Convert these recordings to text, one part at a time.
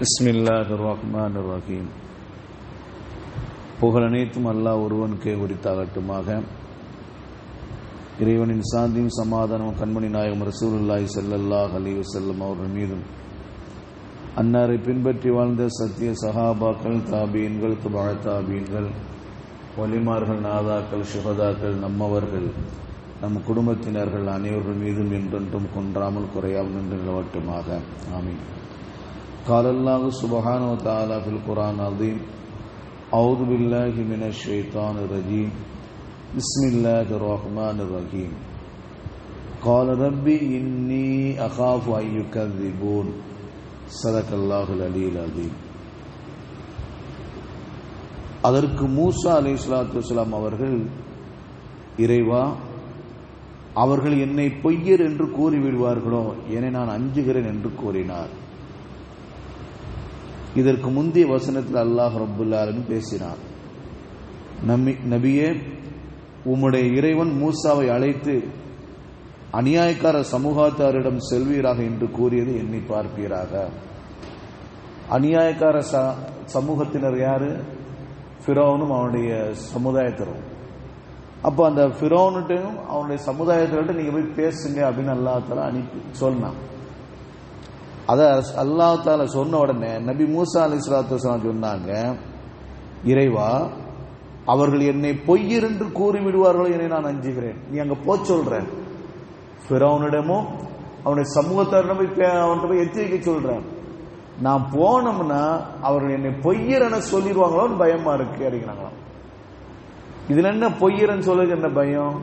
பிஸ்மில்லாஹ் ரஹ்மான் ரஹீம் புகழனைத்தும் அல்லாஹ் ஒருவனுக்கே உரித்தாகட்டுமாக. இறைவனின் சாந்தியும் சமாதானம் கண்மணி நாயகம் ரசூலுல்லாஹி செல்லல்லாஹ் அலிவு செல்லும் அவர்கள் மீதும். அன்னாரை பின்பற்றி வாழ்ந்த சத்திய சஹாபாக்கள் தாபீன்கள் துபாழ தாபீன்கள் வலிமார்கள் நாதாக்கள் சுகதாக்கள் நம்மவர்கள் நம் குடும்பத்தினர்கள் அனைவர்கள் மீதும் என்றென்றும் கொன்றாமல் குறையாமல் நின்று நிலவட்டுமாக. ஆமீன். قال الله سبحانه وتعالى في القرآن العظيم أعوذ بالله من الشيطان الرجيم بسم الله الرحمن الرحيم قال ربي إني أخاف أن يكذبون صدق الله العلي العظيم அதற்கு மூசா அலை சலாத்து வலாம் அவர்கள் இறைவா அவர்கள் என்னை பொய்யர் என்று கூறிவிடுவார்களோ என நான் அஞ்சுகிறேன் என்று கூறினார் இதற்கு முந்தைய வசனத்தில் அல்லாஹ் ரபுல்லாலும் பேசினார். நம்பி நபியே உம்முடைய இறைவன் மூசாவை அழைத்து அநியாயக்கார சமூகத்தாரிடம் செல்வீராக என்று கூறியது எண்ணி பார்ப்பீராக. அநியாயக்கார சமூகத்தினர் யாரு? ஃபிரோனும் அவனுடைய சமுதாயத்தினரும். அப்போ அந்த ஃபிரோனுட்டையும் அவனுடைய சமுதாயத்தினர்கிட்ட நீங்க போய் பேசுங்க அப்படின்னு அல்லாத்தால அனுப்பி சொன்னான். அதை அல்லா சொன்ன உடனே நபி மூசா அலி சலாத்து சொன்னாங்க இறைவா அவர்கள் என்னை பொய்யர் என்று கூறி விடுவார்களோ என்னை நான் அஞ்சுகிறேன். நீ அங்க போ சொல்றேன் பிறவனிடமும் அவனுடைய சமூகத்தாரிடம் போய் அவன்கிட்ட போய் எச்சரிக்கை சொல்றேன். நான் போனோம்னா அவர்கள் என்னை பொய்யர் என சொல்லிடுவாங்களோன்னு பயமா இருக்கு அப்படிங்கிறாங்களாம். இதுல என்ன பொய்யரன்னு சொல்லுங்க என்ன பயம்?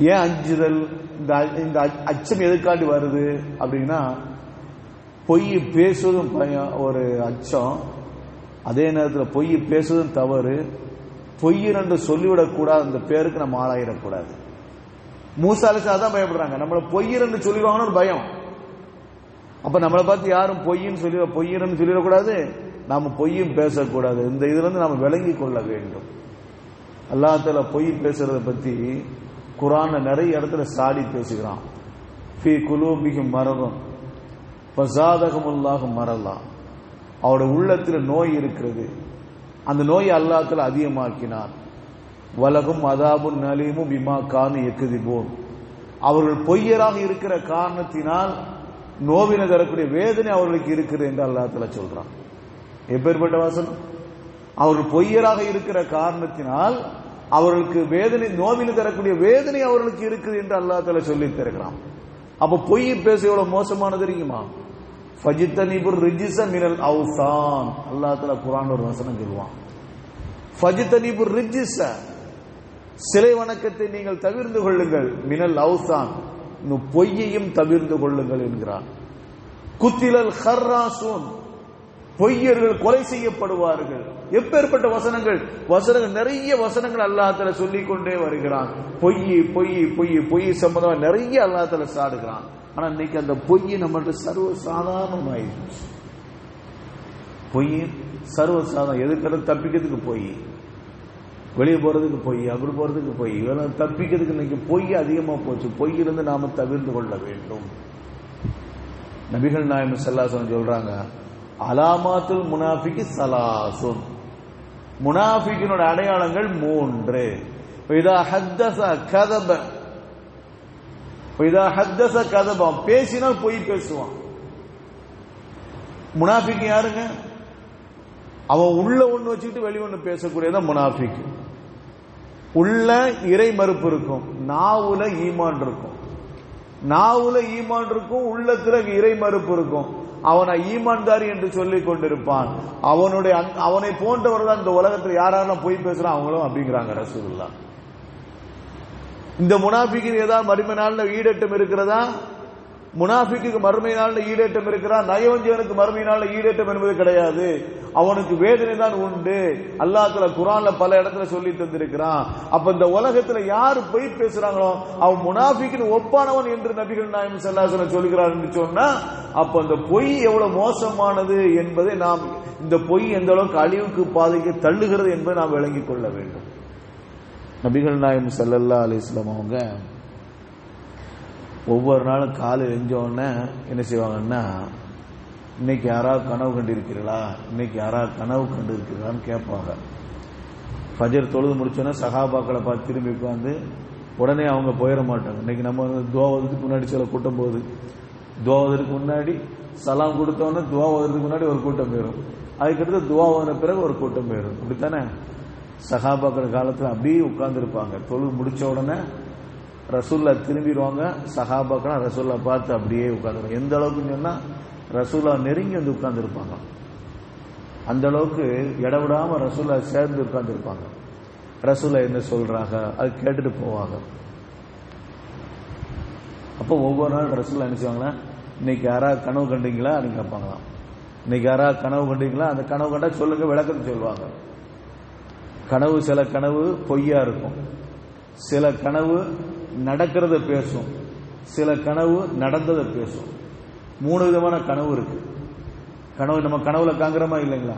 ஏன் அஞ்சுதல்? இந்த இந்த அச்சம் எதுக்காண்டி வருது? அப்படின்னா பொய் பேசுவதும் பயம் ஒரு அச்சம். அதே நேரத்தில் பொய் பேசுவதும் தவறு. பொய் என்று சொல்லிவிடக்கூடாது அந்த பேருக்கு நம்ம ஆளாயிடக்கூடாது மூசாலிசா தான் பயப்படுறாங்க. நம்மள பொய்யர் என்று சொல்லிடுவாங்கன்னு ஒரு பயம். அப்ப நம்மளை பார்த்து யாரும் பொய்ன்னு சொல்லி பொய்யர்னு சொல்லிடக்கூடாது. நாம பொய்யும் பேசக்கூடாது. இந்த இதுல இருந்து நாம விளங்கி கொள்ள வேண்டும். அல்லாத்துல பொய் பேசுறத பத்தி குரான நிறைய இடத்துல சாடி பேசுகிறான். ஃபி குலூபிகும் மரதம் பசாதகமுல்லாக மரலாம் அவருடைய உள்ளத்தில் நோய் இருக்கிறது. அந்த நோயை அல்லாத்தில் அதிகமாக்கினார். வலகும் அதாபும் நலீமும் பிமா கானு எக்குதிபோம் அவர்கள் பொய்யராக இருக்கிற காரணத்தினால் நோவின தரக்கூடிய வேதனை அவர்களுக்கு இருக்குது என்று அல்லாத்துல சொல்றான். எப்பேற்பட்ட வாசனம் அவர்கள் பொய்யராக இருக்கிற காரணத்தினால் அவர்களுக்கு வேதனை நோவில் தரக்கூடிய வேதனை அவர்களுக்கு இருக்குது என்று அல்லா தலா சொல்லி தருகிறான். அப்ப பொய் பேச எவ்வளவு மோசமானது தெரியுமா? ஃபஜித்தனிபுர் ரிஜிச மினல் அவுசான். அல்லா தலா குரான் ஒரு வசனம் சொல்லுவான். ஃபஜித்தனிபுர் ரிஜிச சிலை வணக்கத்தை நீங்கள் தவிர்ந்து கொள்ளுங்கள். மினல் அவுசான். பொய்யையும் தவிர்ந்து கொள்ளுங்கள் என்கிறான். குத்திலல் ஹர்ராசூன் பொய்யர்கள் கொலை செய்யப்படுவார்கள். எப்பேற்பட்ட வசனங்கள்? வசனங்கள் நிறைய வசனங்கள் அல்லாஹால சொல்லி கொண்டே வருகிறான். பொய் பொய் பொய் பொய் சம்பந்தமா நிறைய அல்லாஹால சாடுகிறான். ஆனா இன்னைக்கு அந்த பொய் நம்மள்ட்ட சர்வ சாதாரணமாயிருச்சு பொய் சர்வ சாதாரணம் எதுக்கிறது தப்பிக்கிறதுக்கு பொய்? வெளியே போறதுக்கு பொய் அப்படி போறதுக்கு பொய். இதெல்லாம் தப்பிக்கிறதுக்கு இன்னைக்கு பொய் அதிகமா போச்சு. பொய்யிலிருந்து நாம தவிர்த்து கொள்ள வேண்டும். நபிகள் நாயம் செல்லாசன் சொல்றாங்க அலாமாத்துல் முனாஃபிக்கு சலாசுன். முனாஃபிக்கினோட அடையாளங்கள் மூன்று. இதா ஹத்தச கதப. இதா ஹத்தச கதபம் பேசினால் பொய் பேசுவான். முனாஃபிக்கு யாருங்க? அவன் உள்ள ஒண்ணு வச்சுக்கிட்டு வெளி ஒண்ணு பேசக்கூடியதான் முனாஃபிக். உள்ள இறை மறுப்பு இருக்கும். நாவுல ஈமான் இருக்கும். நாவுல ஈமான் இருக்கும். உள்ளத்துல இறை மறுப்பு இருக்கும். அவனை ஈமான்தாரி என்று சொல்லிக் கொண்டிருப்பான். அவனுடைய அவனை போன்றவர் தான் இந்த உலகத்தில் யாரெல்லாம் போய் பேசுறான்? அவங்களும் அப்படிங்கிறாங்க ரசூல்லா இந்த முனாஃபிக்கு ஏதாவது மறுமை நாளில் ஈடட்டம் இருக்கிறதா? முனாஃபிக்கு மறுமை நாளில் ஈடேற்றம் இருக்கிறான் நயவஞ்சகனுக்கு மறுமை நாளில் ஈடேற்றம் என்பது கிடையாது. அவனுக்கு வேதனை தான் உண்டு. அல்லாத்துல குரான்ல பல இடத்துல சொல்லி தந்திருக்கிறான். அப்ப இந்த உலகத்துல யாரு போய் பேசுறாங்களோ அவன் முனாஃபிக்கு ஒப்பானவன் என்று நபிகள் நாயம் செல்லாசன சொல்கிறார் என்று சொன்னா அப்ப அந்த பொய் எவ்வளவு மோசமானது என்பதை நாம் இந்த பொய் எந்த அளவுக்கு அழிவுக்கு பாதைக்கு தள்ளுகிறது என்பதை நாம் விளங்கிக் கொள்ள வேண்டும். நபிகள் நாயம் செல்லல்லா அலிஸ்லாம் அவங்க ஒவ்வொரு நாளும் காலை எஞ்ச என்ன செய்வாங்கன்னா இன்னைக்கு யாராவது கனவு கண்டிருக்கிறீர்களா? இன்னைக்கு யாராவது கனவு கண்டு கேட்பாங்க. ஃபஜர் தொழுது முடிச்சோன்னா சகாபாக்களை பார்த்து திரும்பி உட்காந்து உடனே அவங்க போயிட மாட்டாங்க. இன்னைக்கு நம்ம வந்து துவாவதுக்கு முன்னாடி சில கூட்டம் போகுது. துவாவதற்கு முன்னாடி சலாம் கொடுத்தோன்னே துவாவதற்கு முன்னாடி ஒரு கூட்டம் போயிடும் அதுக்கடுத்து துவாவதன பிறகு ஒரு கூட்டம் போயிடும் அப்படித்தானே சகாபாக்கள் காலத்தில் அப்படியே உட்கார்ந்துருப்பாங்க. தொழுது முடிச்ச உடனே ரசூல்லா திரும்பிடுவாங்க சகாபாக்கள் ரசூல்லா பார்த்து அப்படியே உட்காந்துருவாங்க. எந்த அளவுக்குன்னு சொன்னால் ரசூல்லா நெருங்கி வந்து உட்காந்துருப்பாங்க. அந்த அளவுக்கு இடவிடாம ரசூல்லா சேர்ந்து உட்காந்துருப்பாங்க. ரசூல்லா என்ன சொல்றாங்க? அது கேட்டுட்டு போவாங்க. அப்போ ஒவ்வொரு நாள் ரசூல்லா என்ன இன்னைக்கு யாராவது கனவு கண்டீங்களா அப்படின்னு கேட்பாங்களாம். இன்னைக்கு யாராவது கனவு கண்டீங்களா? அந்த கனவு கண்டா சொல்லுங்க விளக்கம் சொல்லுவாங்க. கனவு சில கனவு பொய்யா இருக்கும். சில கனவு நடக்கிறத பேசும். சில கனவு நடந்ததை பேசும். மூணு விதமான கனவு இருக்கு. கனவு நம்ம கனவுல காங்குறோமா இல்லைங்களா?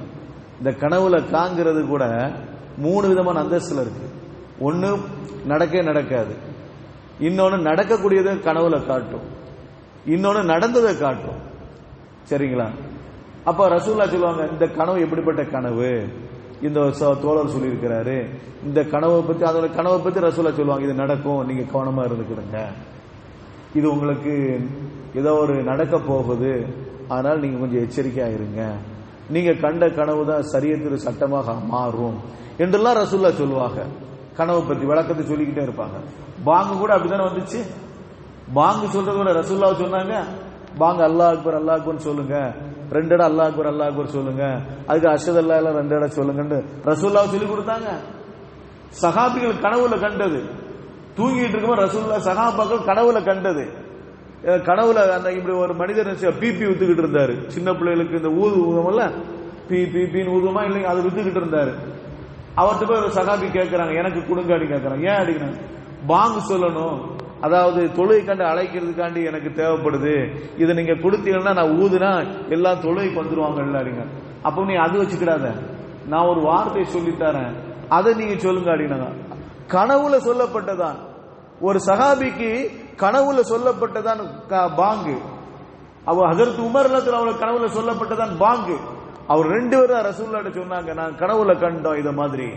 இந்த கனவுல காங்கிறது கூட மூணு விதமான அந்தஸ்துல இருக்கு. ஒன்று நடக்கவே நடக்காது. இன்னொன்று நடக்கக்கூடியதை கனவுல காட்டும். இன்னொன்று நடந்ததை காட்டும். சரிங்களா? அப்ப ரசூல்லா சொல்லுவாங்க இந்த கனவு எப்படிப்பட்ட கனவு? இந்த தோழர் சொல்லியிருக்கிறாரு இந்த கனவை பத்தி அதோட கனவை பத்தி ரசூலா சொல்லுவாங்க இது நடக்கும் நீங்க கவனமா இருந்துக்கிடுங்க. இது உங்களுக்கு ஏதோ ஒரு நடக்க போகுது அதனால நீங்க கொஞ்சம் எச்சரிக்கையா இருங்க. நீங்க கண்ட கனவு தான் சரியத்திற்கு சட்டமாக மாறும் என்றெல்லாம் ரசூல்லா சொல்லுவாங்க. கனவை பத்தி விளக்கத்தை சொல்லிக்கிட்டே இருப்பாங்க. பாங்கு கூட அப்படித்தானே வந்துச்சு? பாங்கு சொல்றது கூட ரசூல்லா சொன்னாங்க? பாங்க அல்லாஹ் அக்பர் அல்லாஹ் அக்பர் சொல்லுங்க. ரெண்டு இடம் அல்லாஹ் அக்பர் அல்லாஹ் அக்பர் சொல்லுங்க. அதுக்கு அஷத் அல்லா எல்லாம் ரெண்டு இடம் சொல்லுங்கன்னு ரசூல்லா சொல்லி கொடுத்தாங்க. சஹாபிகள் கனவுல கண்டது. தூங்கிட்டு இருக்கும்போது ரசூல்லா சஹாபாக்கள் கனவுல கண்டது. கனவுல அந்த இப்படி ஒரு மனிதர் பிபி வித்துக்கிட்டு இருந்தாரு. சின்ன பிள்ளைகளுக்கு இந்த ஊது ஊதமல்ல பி பி பின்னு ஊதுமா இல்லைங்க அது வித்துக்கிட்டு இருந்தாரு. அவர்கிட்ட போய் ஒரு சகாபி கேட்கிறாங்க எனக்கு கொடுங்க அப்படின்னு கேட்கறாங்க ஏன் அடிக்கிறாங்க? பாங்கு சொல்லணும். அதாவது தொழுகை கண்டு அழைக்கிறதுக்காண்டி எனக்கு தேவைப்படுது. இதை நீங்க கொடுத்தீங்கன்னா நான் ஊதுனா எல்லாம் தொழுகைக்கு வந்துருவாங்க எல்லாருங்க அப்போ நீ அது வச்சுக்கிடாத. நான் ஒரு வார்த்தை சொல்லித்தரேன். அதை நீங்க சொல்லுங்க அப்படின்னாங்க கனவுல சொல்லப்பட்டதான். ஒரு சகாபிக்கு கனவுல சொல்லப்பட்டதான் பாங்கு. அவர் ஹஜரத் உமர்லத்தில் அவளுக்கு கனவுல சொல்லப்பட்டதான் பாங்கு. அவர் ரெண்டு பேரும் ரசூல்லாட்ட சொன்னாங்க நான் கனவுல கண்டோம் இத மாதிரி.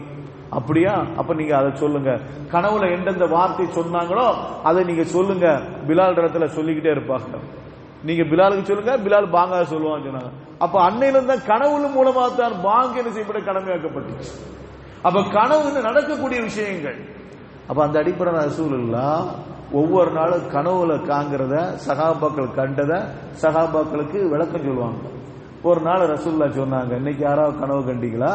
அப்படியா? அப்ப நீங்க அதை சொல்லுங்க. கனவுல எந்தெந்த வார்த்தை சொன்னாங்களோ அதை நீங்க சொல்லுங்க. பிலால் இடத்துல சொல்லிக்கிட்டே இருப்பாங்க. நீங்க பிலாலுக்கு சொல்லுங்க பிலால் பாங்கா சொல்லுவான்னு சொன்னாங்க. அப்ப அன்னையில இருந்தா கனவுல மூலமா தான் பாங்கு என்ன செய்யப்பட கடமையாக்கப்பட்டுச்சு அப்ப கனவு நடக்கக்கூடிய விஷயங்கள். அப்ப அந்த அடிப்படையான அசூல் இல்லா ஒவ்வொரு நாளும் கனவுல காங்கிறத சகாபாக்கள் கண்டத சகாபாக்களுக்கு விளக்கம் சொல்லுவாங்க. ஒரு நாள் ரசூல்லா சொன்னாங்க இன்னைக்கு யாராவது கனவு கண்டீங்களா?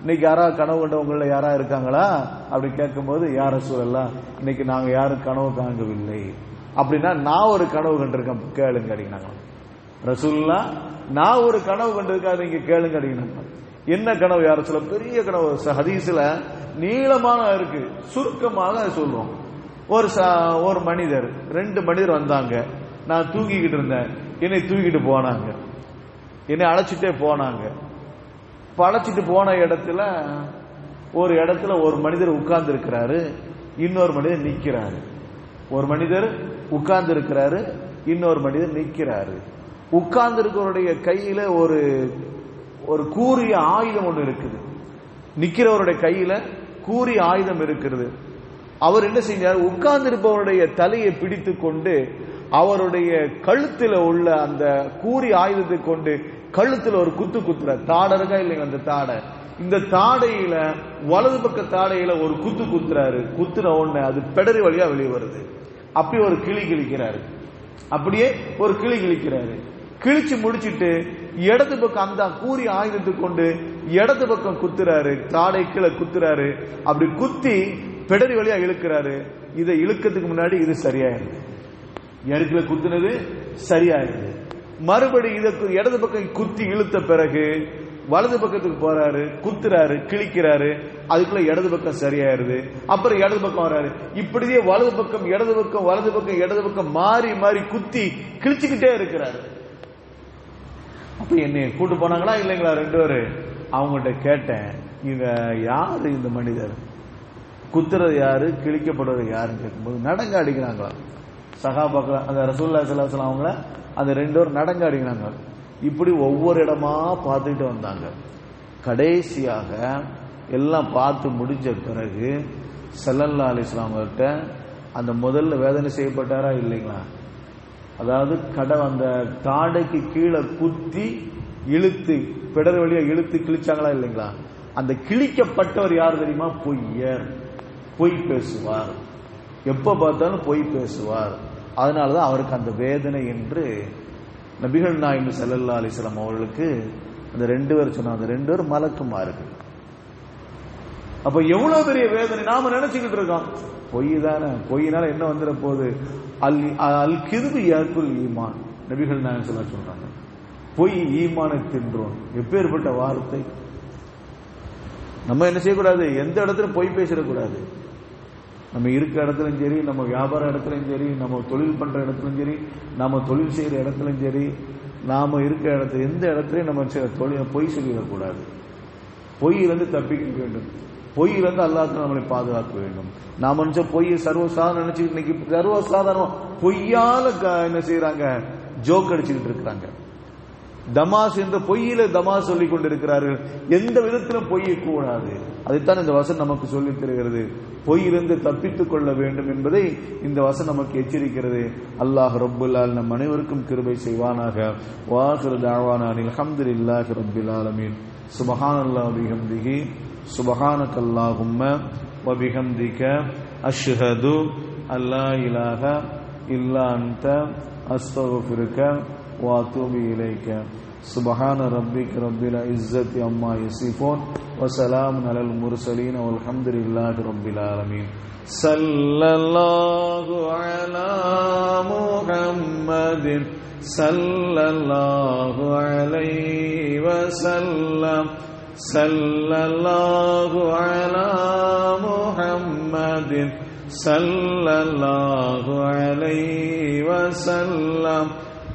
இன்னைக்கு யாராவது கனவு கண்டவங்கள யாரா இருக்காங்களா? அப்படி கேட்கும்போது யார சூழல்லாம் இன்னைக்கு நாங்க யாரும் கனவு காங்கவில்லை அப்படின்னா நான் ஒரு கனவு கண்டிருக்கேன். கேளுங்க அப்படின்னாங்க ரசூல்லா நான் ஒரு கனவு கண்டிருக்கேன் நீங்க கேளுங்க அப்படின்னாங்க என்ன கனவு? யார சொல்ல பெரிய கனவு. ஹதீஸ்ல நீளமான இருக்கு. சுருக்கமாக அதை சொல்லுவோம் ஒரு ச- ஒரு மனிதர் ரெண்டு மனிதர் வந்தாங்க. நான் தூங்கிக்கிட்டு இருந்தேன். என்னை தூக்கிட்டு போனாங்க. என்னை அழைச்சிட்டே போனாங்க. பழச்சிட்டு போன இடத்துல ஒரு இடத்துல ஒரு மனிதர் உட்கார்ந்து இருக்கிறாரு இன்னொரு மனிதர் நிற்கிறாரு ஒரு மனிதர் உட்கார்ந்து இருக்கிறாரு இன்னொரு மனிதர் நிற்கிறாரு உட்கார்ந்து இருக்கிறவருடைய கையில ஒரு ஒரு கூறிய ஆயுதம் ஒன்று இருக்குது. நிக்கிறவருடைய கையில கூறிய ஆயுதம் இருக்கிறது அவர் என்ன செஞ்சார்? உட்கார்ந்து இருப்பவருடைய தலையை பிடித்து கொண்டு அவருடைய கழுத்தில் உள்ள அந்த கூறி ஆயுதத்தை கொண்டு கழுத்துல ஒரு குத்து குத்துற. தாடை இருக்கா இல்லைங்க அந்த தாடை? இந்த தாடையில வலது பக்க தாடையில ஒரு குத்து குத்துறாரு. குத்துன உடனே அது பெடரி வழியா வெளியே வருது. அப்படி ஒரு கிளி கிழிக்கிறாரு. அப்படியே ஒரு கிளி கிழிக்கிறாரு. கிழிச்சு முடிச்சிட்டு இடது பக்கம் அந்த கூறி ஆயுதத்தை கொண்டு இடது பக்கம் குத்துறாரு. தாடை கீழே குத்துறாரு. அப்படி குத்தி பெடரி வழியா இழுக்கிறாரு. இதை இழுக்கிறதுக்கு முன்னாடி இது சரியாயிருது இடத்துல குத்துனது? சரியாயிருது மறுபடி இதற்கு இடது பக்கம் குத்தி இழுத்த பிறகு வலது பக்கத்துக்கு போறாரு குத்துறாரு கிழிக்கிறாரு. அதுக்குள்ள இடது பக்கம் சரியாயிருது. அப்புறம் இடது பக்கம் வராரு. இப்படியே வலது பக்கம் இடது பக்கம் வலது பக்கம் இடது பக்கம் மாறி மாறி குத்தி கிழிச்சுக்கிட்டே இருக்கிறாரு. அப்ப என்ன கூட்டு போனாங்களா இல்லைங்களா ரெண்டு பேரு? அவங்கள்ட்ட கேட்டேன் இவங்க யாரு இந்த மனிதர்? குத்துறது யாரு கிழிக்கப்படுறது யாருன்னு கேட்கும்போது நடங்க அடிக்கிறாங்களா சகாபாக்கள் அந்த ரசூல்லா சலாஹ் அவங்கள அந்த ரெண்டு பேரும் நடங்க இப்படி ஒவ்வொரு இடமா பார்த்துட்டு வந்தாங்க. கடைசியாக எல்லாம் பார்த்து முடிஞ்ச பிறகு சல்லல்லா அலி இஸ்லாம்கிட்ட அந்த முதல்ல வேதனை செய்யப்பட்டாரா இல்லைங்களா? அதாவது கடை அந்த தாடைக்கு கீழே குத்தி இழுத்து பிடர் வழியா இழுத்து கிழிச்சாங்களா இல்லைங்களா? அந்த கிழிக்கப்பட்டவர் யார் தெரியுமா? பொய்யர். பொய் பேசுவார். எப்ப பார்த்தாலும் பொய் பேசுவார். அதனாலதான் அவருக்கு அந்த வேதனை என்று நபிகள் நாயகம் செல்லல்லா அலிஸ்லாம் அவர்களுக்கு அந்த ரெண்டு பேர் சொன்னாங்க. அந்த ரெண்டு பேரும் மலக்குமார்கள். அப்ப எவ்வளவு பெரிய வேதனை நாம நினைச்சுக்கிட்டு இருக்கோம். பொய் தானே. பொய்னால என்ன வந்துட போகுது? அல் அல் கிருபி யாக்குல் ஈமான். நபிகள் நாயகம் சொல்ல சொல்றாங்க. பொய் ஈமானை தின்றோம். எப்பேற்பட்ட வார்த்தை? நம்ம என்ன செய்யக்கூடாது? எந்த இடத்துல பொய் பேசிடக்கூடாது. நம்ம இருக்க இடத்துலையும் சரி நம்ம வியாபார இடத்துலையும் சரி நம்ம தொழில் பண்ற இடத்துலையும் சரி நாம தொழில் செய்யற இடத்துலையும் சரி நாம இருக்க இடத்துல எந்த இடத்துலயும் நம்ம தொழில் பொய் சொல்லிடக்கூடாது. பொய்யிலிருந்து தப்பிக்க வேண்டும். பொய்யிலிருந்து அல்லாத்து நம்மளை பாதுகாக்க வேண்டும். நாம நினைச்ச பொய் சர்வசாதாரணம் நினைச்சு இன்னைக்கு சர்வசாதாரணம் பொய்யால க- என்ன செய்யறாங்க ஜோக் அடிச்சுக்கிட்டு இருக்கிறாங்க. தமாஸ் என்ற பொய்யில தமாஸ் சொல்லிக் கொண்டிருக்கிறார்கள். எந்த விதத்திலும் பொய்யை கூடாது அதைத்தான் இந்த வசனம் நமக்கு சொல்லித் தருகிறது. பொய்யிலிருந்து தப்பித்துக் கொள்ள வேண்டும் என்பதை இந்த வசனம் நமக்கு எச்சரிக்கிறது. அல்லாஹ் ரப்புல்லால் நம் அனைவருக்கும் கிருபை செய்வானாக. வாஹிரு தாவானான் அல்ஹம்துலில்லாஹி ரப்பில் ஆலமீன். சுபஹானல்லாஹ் பிஹம்திஹி சுபஹானக அல்லாஹும்ம வ பிஹம்திக அஷ்ஹது அல்லா இலாஹ இல்லா அன்த. واتوب اليك سبحان ربك رب العزه عما يصفون وسلام على المرسلين والحمد لله رب العالمين صلى الله على محمد صلى الله عليه وسلم. صلى الله على محمد صلى الله عليه وسلم.